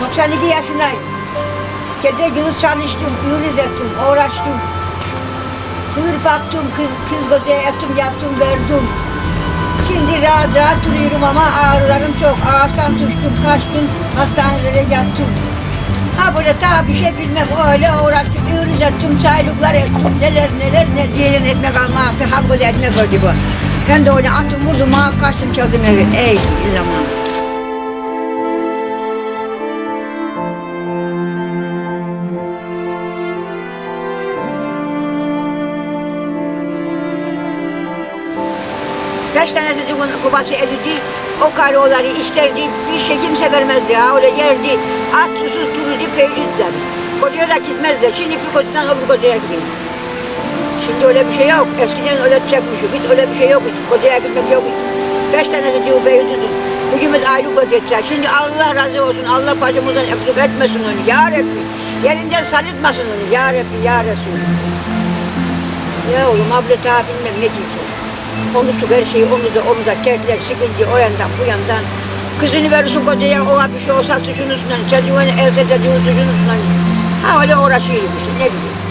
92 yaşındayım. Gece gündüz çalıştım, yürüz ettim, uğraştım. Sığır baktım, kız, kız gözü ettim, yaptım, verdim. Şimdi rahat rahat duruyorum ama ağrılarım çok. Ağaçtan düştüm, kaçtım, hastanelere yattım. Ha böyle daha bir şey bilmem, öyle uğraştım, yürüz ettim, çaylıklar ettim, neler neler ne diyen ekmek alma, bir ham böyle ekmek oldu bu. Hem de öyle attım, vurdum, kaçtım, çaldım evi. Ey zaman. Beş tane çocuğun kubası eridi, o karıoları isterdi, bir şey kimse vermezdi ha, öyle yerdi, at susuz dururdu, peynirden. Kocaya da gitmezdi, şimdi bir kocadan öbür kocaya gidiyor. Şimdi öyle bir şey yok, eskiden öyle çekmişiz, biz öyle bir şey yok, kocaya gitmek yok. Beş tane çocuğu büyüdüdü, bugünümüz ayrı kocayacak. Şimdi Allah razı olsun, Allah bacımızdan eksik etmesin onu, ya Rabbi. Yerinden salitmasın onu, ya Rabbi, ya Resul. Ya oğlum abla daha bilmem ne diyeceğim. Konuştuk her şeyi onu da dertler sıkıntı o yandan bu yandan. Kızını verirsin kocaya o bir şey olsa suçun üstünden, çocuğunu else çocuğun suçun üstünden. Ha öyle uğraşıyormuş ne bileyim.